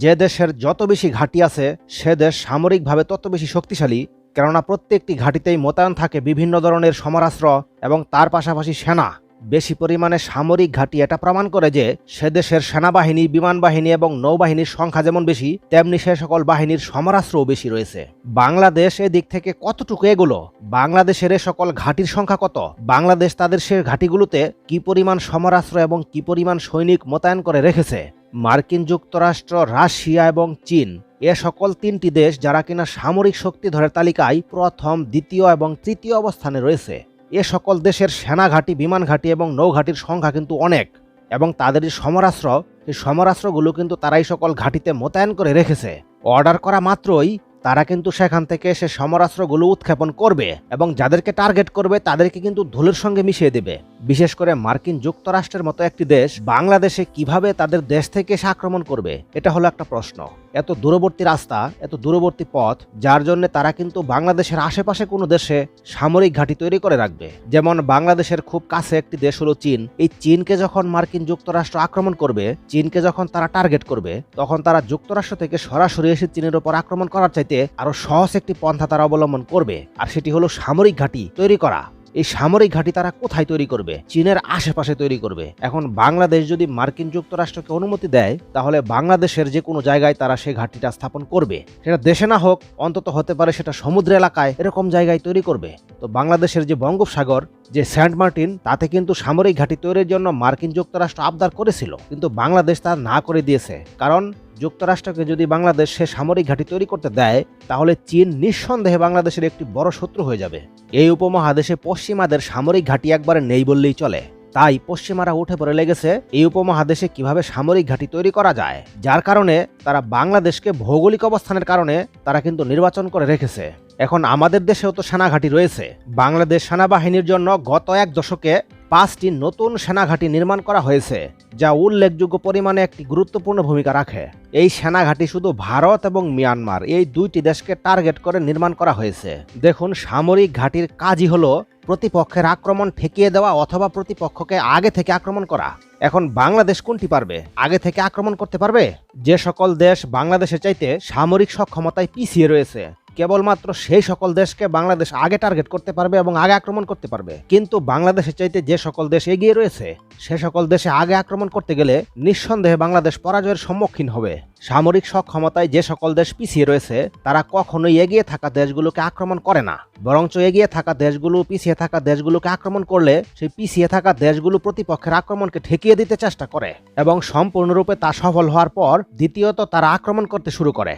যে দেশের যত বেশি ঘাঁটি আছে, সে দেশ সামরিকভাবে তত বেশি শক্তিশালী, কেননা প্রত্যেকটি ঘাঁটিতেই মোতায়েন থাকে বিভিন্ন ধরনের সমরাস্ত্র এবং তার পাশাপাশি সেনা। বেশি পরিমাণে সামরিক ঘাঁটি এটা প্রমাণ করে যে, সে দেশের সেনাবাহিনী বিমান বাহিনী এবং নৌবাহিনীর সংখ্যা যেমন বেশি, তেমনি সে সকল বাহিনীর সমরাস্ত্রও বেশি রয়েছে। বাংলাদেশ এদিক থেকে কতটুকু এগুলো? বাংলাদেশের এ সকল ঘাঁটির সংখ্যা কত? বাংলাদেশ তাদের সে ঘাঁটিগুলোতে কি পরিমাণ সমরাস্ত্র এবং কি পরিমাণ সৈনিক মোতায়েন করে রেখেছে? মার্কিন যুক্তরাষ্ট্র, রাশিয়া এবং চীন এ সকল তিনটি দেশ যারা কিনা সামরিক শক্তি শক্তিধরের তালিকায় প্রথম, দ্বিতীয় এবং তৃতীয় অবস্থানে রয়েছে। এ সকল দেশের সেনা ঘাঁটি, বিমান ঘাঁটি এবং নৌঘাঁটির সংখ্যা কিন্তু অনেক এবং তাদের সমরাস্ত্র, সেই সমরাস্ত্রগুলো কিন্তু তারাই সকল ঘাঁটিতে মোতায়েন করে রেখেছে। অর্ডার করা মাত্রই তারা কিন্তু সেখান থেকে সে সমরাস্ত্রগুলো উৎক্ষেপণ করবে এবং যাদেরকে টার্গেট করবে তাদেরকে কিন্তু ধুলের সঙ্গে মিশিয়ে দেবে। বিশেষ করে মার্কিন যুক্তরাষ্ট্রের মতো একটি দেশ বাংলাদেশে কীভাবে তাদের দেশ থেকে এসে আক্রমণ করবে, এটা হলো একটা প্রশ্ন। এত দূরবর্তী রাস্তা, এত দূরবর্তী পথ, যার জন্য তারা কিন্তু বাংলাদেশের আশেপাশে কোনো দেশে সামরিক ঘাঁটি তৈরি করে রাখবে। যেমন বাংলাদেশের খুব কাছে একটি দেশ হলো চীন। এই চীনকে যখন মার্কিন যুক্তরাষ্ট্র আক্রমণ করবে, চীনকে যখন তারা টার্গেট করবে, তখন তারা যুক্তরাষ্ট্র থেকে সরাসরি এসে চীনের ওপর আক্রমণ করার চাইতে আরও সহজ একটি পন্থা তারা অবলম্বন করবে, আর সেটি হলো সামরিক ঘাঁটি তৈরি করা। এই সামরিক ঘাঁটি তারা কোথায় তৈরি করবে? চীনের আশেপাশে তৈরি করবে। এখন বাংলাদেশ যদি মার্কিন যুক্তরাষ্ট্রকে অনুমতি দেয়, তাহলে বাংলাদেশের যে কোনো জায়গায় তারা সেই ঘাঁটিটা স্থাপন করবে। সেটা দেশে না হোক, অন্তত হতে পারে সেটা সমুদ্র এলাকায় এরকম জায়গায় তৈরি করবে। তো বাংলাদেশের যে বঙ্গোপসাগর, যে সেন্ট মার্টিন, তাতে কিন্তু সামরিক ঘাঁটি তৈরির জন্য মার্কিন যুক্তরাষ্ট্র আবদার করেছিল। কিন্তু বাংলাদেশ তা না করে দিয়েছে। কারণ যুক্তরাষ্ট্রকে যদি বাংলাদেশ সে সামরিক ঘাঁটি তৈরি করতে দেয়, তাহলে চীন নিঃসন্দেহে বাংলাদেশের একটি বড় শত্রু হয়ে যাবে। এই উপমহাদেশে পশ্চিমাদের সামরিক ঘাঁটি একবারে নেই বললেই চলে। তাই পশ্চিমারা উঠে পড়ে লেগেছে, এই উপমহাদেশে কীভাবে সামরিক ঘাঁটি তৈরি করা যায়? যার কারণে তারা বাংলাদেশকে ভৌগোলিক অবস্থানের কারণে তারা কিন্তু নির্বাচন করে রেখেছে। এখন আমাদের দেশেও তো সেনাঘাঁটি রয়েছে। বাংলাদেশ সেনাবাহিনীর জন্য গত এক দশকে পাঁচটি নতুন সেনাঘাঁটি নির্মাণ করা হয়েছে, যা উল্লেখযোগ্য পরিমাণে একটি গুরুত্বপূর্ণ ভূমিকা রাখে। এই সেনাঘাঁটি শুধু ভারত এবং মিয়ানমার, এই দুইটি দেশকে টার্গেট করে নির্মাণ করা হয়েছে। দেখুন, সামরিক ঘাঁটির কাজই হলো প্রতিপক্ষের আক্রমণ ঠেকিয়ে দেওয়া অথবা প্রতিপক্ষকে আগে থেকে আক্রমণ করা। এখন বাংলাদেশ কোনটি পারবে? আগে থেকে আক্রমণ করতে পারবে? যে সকল দেশ বাংলাদেশের চাইতে সামরিক সক্ষমতায় পিছিয়ে রয়েছে। কেবলমাত্র সেই সকল দেশকে বাংলাদেশ আগে টার্গেট করতে পারবে এবং আগে আক্রমণ করতে পারবে। কিন্তু বাংলাদেশের চাইতে যে সকল দেশ এগিয়ে রয়েছে, সে সকল দেশে আগে আক্রমণ করতে গেলে নিঃসন্দেহে বাংলাদেশ পরাজয়ের সম্মুখীন হবে। সামরিক সক্ষমতায় যে সকল দেশ পিছিয়ে রয়েছে, তারা কখনোই এগিয়ে থাকা দেশগুলোকে আক্রমণ করে না। বরঞ্চ এগিয়ে থাকা দেশগুলো, পিছিয়ে থাকা দেশগুলোকে আক্রমণ করলে সেই পিছিয়ে থাকা দেশগুলো প্রতিপক্ষের আক্রমণকে ঠেকিয়ে দিতে চেষ্টা করে এবং সম্পূর্ণরূপে তা সফল হওয়ার পর দ্বিতীয়ত তারা আক্রমণ করতে শুরু করে।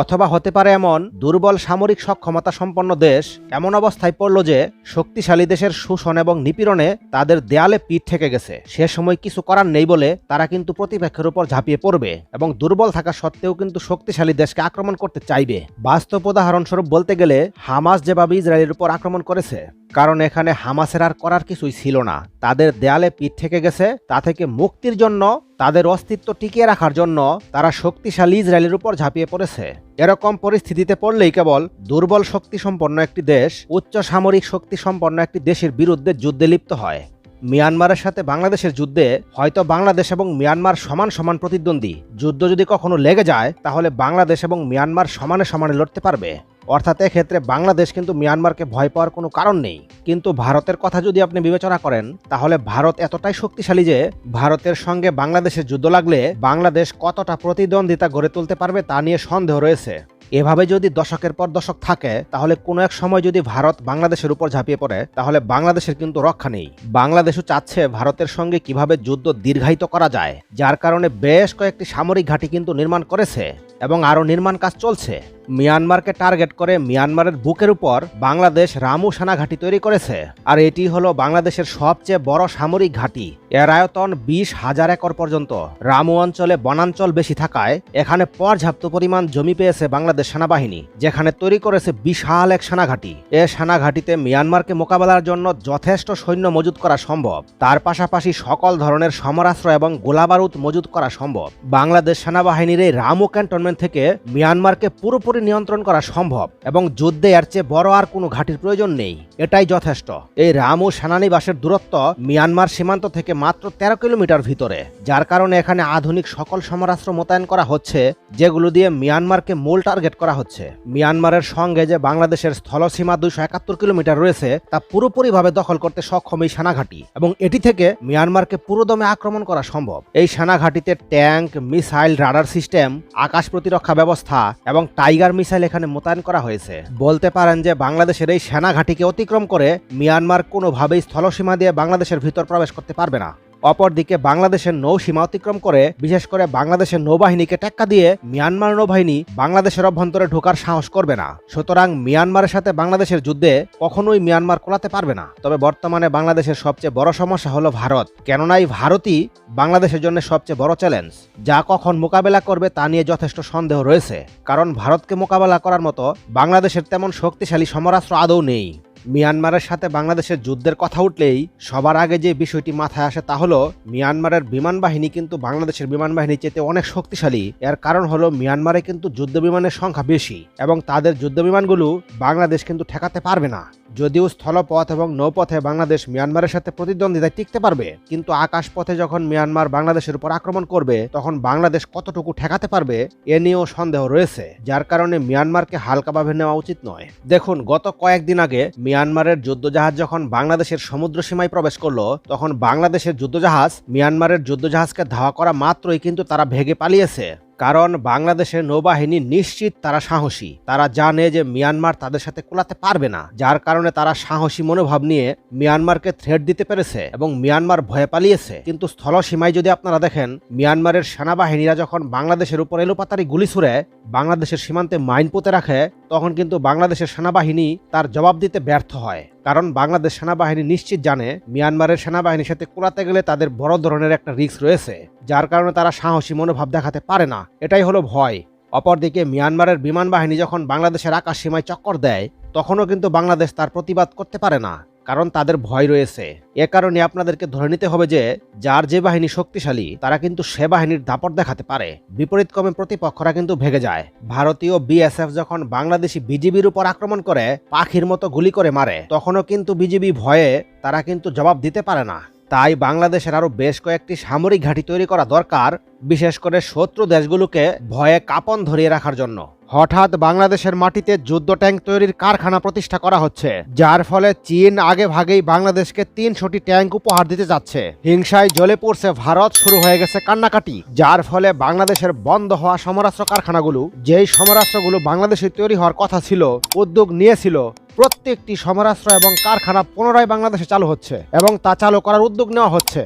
অথবা হতে পারে এমন দুর্বল সামরিক সক্ষমতা সম্পন্ন দেশ এমন অবস্থায় পড়ল যে শক্তিশালী দেশের শোষণ এবং নিপীড়নে তাদের দেয়ালে পিঠ থেকে গেছে। সে সময় কিছু করার নেই বলে তারা কিন্তু প্রতিপক্ষের উপর ঝাঁপিয়ে পড়বে এবং দুর্বল থাকা সত্ত্বেও কিন্তু শক্তিশালী দেশকে আক্রমণ করতে চাইবে। বাস্তব উদাহরণস্বরূপ বলতে গেলে হামাস যেভাবে ইসরায়েলের উপর আক্রমণ করেছে কারণ এখানে হামাসের আর করার কিছুই ছিল না। তাদের দেয়ালে পিঠ থেকে গেছে, তা থেকে মুক্তির জন্য, তাদের অস্তিত্ব টিকিয়ে রাখার জন্য তারা শক্তিশালী ইসরায়েলের উপর ঝাঁপিয়ে পড়েছে। এরকম পরিস্থিতিতে পড়লেই কেবল দুর্বল শক্তি সম্পন্ন একটি দেশ, উচ্চ সামরিক শক্তি সম্পন্ন একটি দেশের বিরুদ্ধে যুদ্ধে লিপ্ত হয়। মিয়ানমারের সাথে বাংলাদেশের যুদ্ধে হয়তো বাংলাদেশ এবং মিয়ানমার সমান সমান প্রতিদ্বন্দ্বী। যুদ্ধ যদি কখনো লেগে যায়, তাহলে বাংলাদেশ এবং মিয়ানমার সমানে সমানে লড়তে পারবে। অর্থাৎ এক্ষেত্রে বাংলাদেশ কিন্তু মিয়ানমারকে ভয় পাওয়ার কোনো কারণ নেই। কিন্তু ভারতের কথা যদি আপনি বিবেচনা করেন, তাহলে ভারত এতটাই শক্তিশালী যে ভারতের সঙ্গে বাংলাদেশের যুদ্ধ লাগলে বাংলাদেশ কতটা প্রতিদ্বন্দ্বিতা গড়ে তুলতে পারবে তা নিয়ে সন্দেহ রয়েছে। এভাবে যদি দশকের পর দশক থাকে, তাহলে কোনো এক সময় যদি ভারত বাংলাদেশের উপর ঝাঁপিয়ে পড়ে, তাহলে বাংলাদেশের কিন্তু রক্ষা নেই। বাংলাদেশও চাচ্ছে ভারতের সঙ্গে কীভাবে যুদ্ধ দীর্ঘায়িত করা যায়, যার কারণে বেশ কয়েকটি সামরিক ঘাঁটি কিন্তু নির্মাণ করেছে এবং আরও নির্মাণ কাজ চলছে। মিয়ানমারকে টার্গেট করে মিয়ানমারের বুকের উপর বাংলাদেশ রামু সেনা ঘাঁটি তৈরি করেছে। আর এটি হলো বাংলাদেশের সবচেয়ে বড় সামরিক ঘাঁটি। এর আয়তন বিশ হাজার একর পর্যন্ত। রামু অঞ্চলে বনাঞ্চল বেশি থাকায় এখানে পর্যাপ্ত পরিমাণ জমি পেয়েছে বাংলাদেশ সেনাবাহিনী, যেখানে তৈরি করেছে বিশাল এক সেনাঘাঁটি। এ সেনাঘাঁটিতে মিয়ানমারকে মোকাবেলার জন্য যথেষ্ট সৈন্য মজুত করা সম্ভব। তার পাশাপাশি সকল ধরনের সমরাস্ত্র এবং গোলাবারুদ মজুত করা সম্ভব। বাংলাদেশ সেনাবাহিনীর এই রামু ক্যান্টনমেন্ট থেকে মিয়ানমারকে পুরোপুরি পুরোপুরি নিয়ন্ত্রণ করা সম্ভব এবং যুদ্ধে এর চেয়ে বড় আর কোনো ঘাটির প্রয়োজন নেই। এটাই যথেষ্ট। এই রাম ও সেনানিবাসের দূরত্ব মিয়ানমার সীমান্ত থেকে মাত্র তেরো কিলোমিটার ভিতরে, যার কারণে এখানে আধুনিক সকল সমরাস্ত্র মোতায়েন করা হচ্ছে, যেগুলো দিয়ে মিয়ানমারকে মূল টার্গেট করা হচ্ছে। মিয়ানমারের সঙ্গে যে বাংলাদেশের স্থলসীমা দুইশো একাত্তর কিলোমিটার রয়েছে, তা পুরোপুরিভাবে দখল করতে সক্ষম এই সেনাঘাটি এবং এটি থেকে মিয়ানমারকে পুরোদমে আক্রমণ করা সম্ভব। এই সেনাঘাটিতে ট্যাঙ্ক, মিসাইল, রাডার সিস্টেম, আকাশ প্রতিরক্ষা ব্যবস্থা এবং টাইগার মিসাইল এখানে মোতায়েন করা হয়েছে। বলতে পারেন যে বাংলাদেশের এই সেনা ঘাঁটিকে অতিক্রম করে মিয়ানমার কোনোভাবেই স্থলসীমা দিয়ে বাংলাদেশের ভিতর প্রবেশ করতে পারবে না। অপরদিকে বাংলাদেশের নৌসীমা অতিক্রম করে, বিশেষ করে বাংলাদেশের নৌবাহিনীকে টেক্কা দিয়ে মিয়ানমার নৌবাহিনী বাংলাদেশের অভ্যন্তরে ঢোকার সাহস করবে না। সুতরাং মিয়ানমারের সাথে বাংলাদেশের যুদ্ধে কখনোই মিয়ানমার কোলাতে পারবে না। তবে বর্তমানে বাংলাদেশের সবচেয়ে বড় সমস্যা হলো ভারত। কেননা এই ভারতই বাংলাদেশের জন্য সবচেয়ে বড় চ্যালেঞ্জ যা কখন মোকাবেলা করবে তা নিয়ে যথেষ্ট সন্দেহ রয়েছে। কারণ ভারতকে মোকাবেলা করার মতো বাংলাদেশের তেমন শক্তিশালী সমরাস্ত্র আদৌ নেই। মিয়ানমারের সাথে বাংলাদেশের যুদ্ধের কথা উঠলেই সবার আগে যে বিষয়টি মাথায় আসে তা হলো, মিয়ানমারের বিমান বাহিনী কিন্তু বাংলাদেশের বিমান বাহিনী চেয়ে অনেক শক্তিশালী। এর কারণ হলো, মিয়ানমারে কিন্তু যুদ্ধ বিমানের সংখ্যা বেশি এবং তাদের যুদ্ধ বিমানগুলো বাংলাদেশ কিন্তু ঠেকাতে পারবে না। যদিও স্থলপথ এবং নৌপথে বাংলাদেশ মিয়ানমারের সাথে প্রতিদ্বন্দ্বিতায় টিকতে পারবে, কিন্তু আকাশপথে যখন মিয়ানমার বাংলাদেশের উপর আক্রমণ করবে, তখন বাংলাদেশ কতটুকু ঠেকাতে পারবে, এ নিয়েও সন্দেহ রয়েছে, যার কারণে মিয়ানমারকে হালকাভাবে নেওয়া উচিত নয়। দেখুন, গত কয়েকদিন আগে মিয়ানমারের যুদ্ধজাহাজ যখন বাংলাদেশের সমুদ্র সীমায় প্রবেশ করল, তখন বাংলাদেশের যুদ্ধজাহাজ মিয়ানমারের যুদ্ধজাহাজকে ধাওয়া করা মাত্রই কিন্তু তারা ভেগে পালিয়েছে। কারণ বাংলাদেশের নৌবাহিনী নিশ্চিত তারা সাহসী। তারা জানে যে মিয়ানমার তাদের সাথে কোলাতে পারবে না। যার কারণে তারা সাহসী মনোভাব নিয়ে মিয়ানমারকে থ্রেট দিতে পেরেছে এবং মিয়ানমার ভয়ে পালিয়েছে। কিন্তু স্থল সীমায় যদি আপনারা দেখেন, মিয়ানমারের সেনাবাহিনীরা যখন বাংলাদেশের উপর এলোপাতারি গুলি ছুড়ে, বাংলাদেশের সীমান্তে মাইন পুঁতে রাখে তখন কিন্তু বাংলাদেশের সেনাবাহিনী তার জবাব দিতে ব্যর্থ হয়। কারণ বাংলাদেশ সেনাবাহিনী নিশ্চিত জানে মিয়ানমারের সেনাবাহিনীর সাথে কোলাতে গেলে তাদের বড় ধরনের একটা রিস্ক রয়েছে, যার কারণে তারা সাহসী মনোভাব দেখাতে পারে না। এটাই হলো ভয়। অপরদিকে মিয়ানমারের বিমান বাহিনী যখন বাংলাদেশের আকাশ সীমায় চক্কর দেয়, তখনও কিন্তু বাংলাদেশ তার প্রতিবাদ করতে পারে না। কারণ তাদের ভয় রয়েছে। এ কারণে আপনাদেরকে ধরে নিতে হবে যে, যার যে বাহিনী শক্তিশালী, তারা কিন্তু সে বাহিনীর দাপট দেখাতে পারে। বিপরীত ক্রমে প্রতিপক্ষরা কিন্তু ভেগে যায়। ভারতীয় বিএসএফ যখন বাংলাদেশি বিজিবির উপর আক্রমণ করে, পাখির মতো গুলি করে মারে, তখনও কিন্তু বিজিবি ভয়ে তারা কিন্তু জবাব দিতে পারে না। তাই বাংলাদেশের আরও বেশ কয়েকটি সামরিক ঘাঁটি তৈরি করা দরকার, বিশেষ করে শত্রু দেশগুলোকে ভয়ে কাপন ধরিয়ে রাখার জন্য। হঠাৎ বাংলাদেশের মাটিতে যুদ্ধ ট্যাঙ্ক তৈরির কারখানা প্রতিষ্ঠা করা হচ্ছে, যার ফলে চীন আগে ভাগেই বাংলাদেশকে তিনশোটি ট্যাঙ্ক উপহার দিতে যাচ্ছে। হিংসায় জ্বলে পড়ছে ভারত, শুরু হয়ে গেছে কান্নাকাটি, যার ফলে বাংলাদেশের বন্ধ হওয়া সমরাস্ত্র কারখানাগুলো, যেই সমরাস্ত্রগুলো বাংলাদেশে তৈরি হওয়ার কথা ছিল, উদ্যোগ নিয়েছিল, প্রত্যেকটি সমরাস্ত্র এবং কারখানা পুনরায় বাংলাদেশে চালু হচ্ছে এবং তা চালু করার উদ্যোগ নেওয়া হচ্ছে।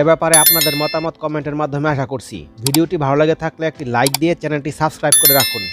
এ ব্যাপারে আপনাদের মতামত কমেন্টের মাধ্যমে আশা করছি। ভিডিওটি ভালো লাগে থাকলে একটি লাইক দিয়ে চ্যানেলটি সাবস্ক্রাইব করে রাখুন।